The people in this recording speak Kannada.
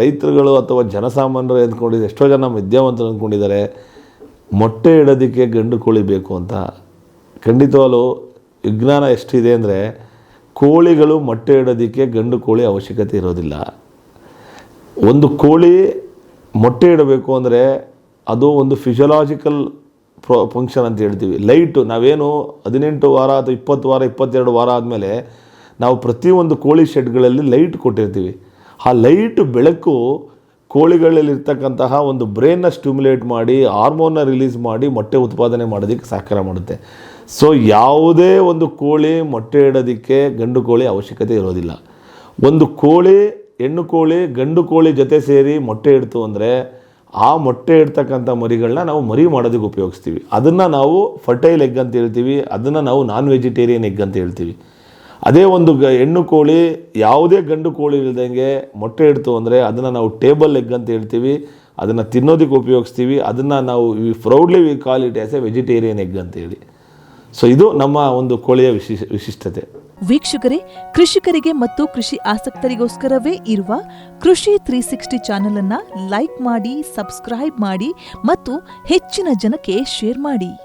ರೈತರುಗಳು ಅಥವಾ ಜನಸಾಮಾನ್ಯರು ಅಂದ್ಕೊಂಡಿದ್ದಾರೆ ಎಷ್ಟೋ ಜನ ವಿದ್ಯಾವಂತರು ಅಂದ್ಕೊಂಡಿದ್ದಾರೆ ಮೊಟ್ಟೆ ಇಡೋದಕ್ಕೆ ಗಂಡು ಕೋಳಿ ಬೇಕು ಅಂತ. ಖಂಡಿತವಾಗಲೂ ವಿಜ್ಞಾನ ಎಷ್ಟಿದೆ ಅಂದರೆ ಕೋಳಿಗಳು ಮೊಟ್ಟೆ ಇಡೋದಕ್ಕೆ ಗಂಡು ಕೋಳಿ ಅವಶ್ಯಕತೆ ಇರೋದಿಲ್ಲ. ಒಂದು ಕೋಳಿ ಮೊಟ್ಟೆ ಇಡಬೇಕು ಅಂದರೆ ಅದು ಒಂದು ಫಿಸಿಯಲಾಜಿಕಲ್ ಪ್ರೊ ಫಂಕ್ಷನ್ ಅಂತ ಹೇಳ್ತೀವಿ. ಲೈಟು ನಾವೇನು ಹದಿನೆಂಟು ವಾರ ಅಥವಾ ಇಪ್ಪತ್ತು ವಾರ, ಇಪ್ಪತ್ತೆರಡು ವಾರ ಆದಮೇಲೆ ನಾವು ಪ್ರತಿಯೊಂದು ಕೋಳಿ ಶೆಡ್ಗಳಲ್ಲಿ ಲೈಟ್ ಕೊಟ್ಟಿರ್ತೀವಿ. ಆ ಲೈಟ್ ಬೆಳಕು ಕೋಳಿಗಳಲ್ಲಿರ್ತಕ್ಕಂತಹ ಒಂದು ಬ್ರೈನ್ನ ಸ್ಟಿಮ್ಯುಲೇಟ್ ಮಾಡಿ, ಹಾರ್ಮೋನ್ನ ರಿಲೀಸ್ ಮಾಡಿ ಮೊಟ್ಟೆ ಉತ್ಪಾದನೆ ಮಾಡೋದಕ್ಕೆ ಸಹಕಾರ ಮಾಡುತ್ತೆ. ಸೊ ಯಾವುದೇ ಒಂದು ಕೋಳಿ ಮೊಟ್ಟೆ ಇಡೋದಕ್ಕೆ ಗಂಡು ಕೋಳಿ ಅವಶ್ಯಕತೆ ಇರೋದಿಲ್ಲ. ಒಂದು ಕೋಳಿ, ಹೆಣ್ಣು ಕೋಳಿ, ಗಂಡು ಕೋಳಿ ಜೊತೆ ಸೇರಿ ಮೊಟ್ಟೆ ಇಡ್ತು ಅಂದರೆ ಆ ಮೊಟ್ಟೆ ಇಡ್ತಕ್ಕಂಥ ಮರಿಗಳನ್ನ ನಾವು ಮರಿ ಮಾಡೋದಕ್ಕೆ ಉಪಯೋಗಿಸ್ತೀವಿ. ಅದನ್ನು ನಾವು ಫರ್ಟೈಲ್ ಎಗ್ ಅಂತ ಹೇಳ್ತೀವಿ. ಅದನ್ನು ನಾವು ನಾನ್ ವೆಜಿಟೇರಿಯನ್ ಎಗ್ ಅಂತ ಹೇಳ್ತೀವಿ. ಅದೇ ಒಂದು ಗ ಹೆಣ್ಣು ಕೋಳಿ ಯಾವುದೇ ಗಂಡು ಕೋಳಿ ಇಲ್ದಂಗೆ ಮೊಟ್ಟೆ ಇಡ್ತು ಅಂದರೆ ಅದನ್ನು ನಾವು ಟೇಬಲ್ ಎಗ್ ಅಂತ ಹೇಳ್ತೀವಿ. ಅದನ್ನು ತಿನ್ನೋದಕ್ಕೆ ಉಪಯೋಗಿಸ್ತೀವಿ. ಅದನ್ನು ನಾವು we proudly we call it as a vegetarian egg ಅಂತೇಳಿ ಸೊ ಇದು ನಮ್ಮ ಒಂದು ಕೋಳಿಯ ವಿಶಿಷ್ ವಿಶಿಷ್ಟತೆ. ವೀಕ್ಷಕರೇ, ಕೃಷಿಕರಿಗೆ ಮತ್ತು ಕೃಷಿ ಆಸಕ್ತರಿಗೋಸ್ಕರವೇ ಇರುವ ಕೃಷಿ ತ್ರೀ ಸಿಕ್ಸ್ಟಿ ಚಾನೆಲ್ ಅನ್ನ ಲೈಕ್ ಮಾಡಿ ಸಬ್ಸ್ಕ್ರೈಬ್ ಮಾಡಿ ಮತ್ತು ಹೆಚ್ಚಿನ ಜನಕ್ಕೆ ಶೇರ್ ಮಾಡಿ.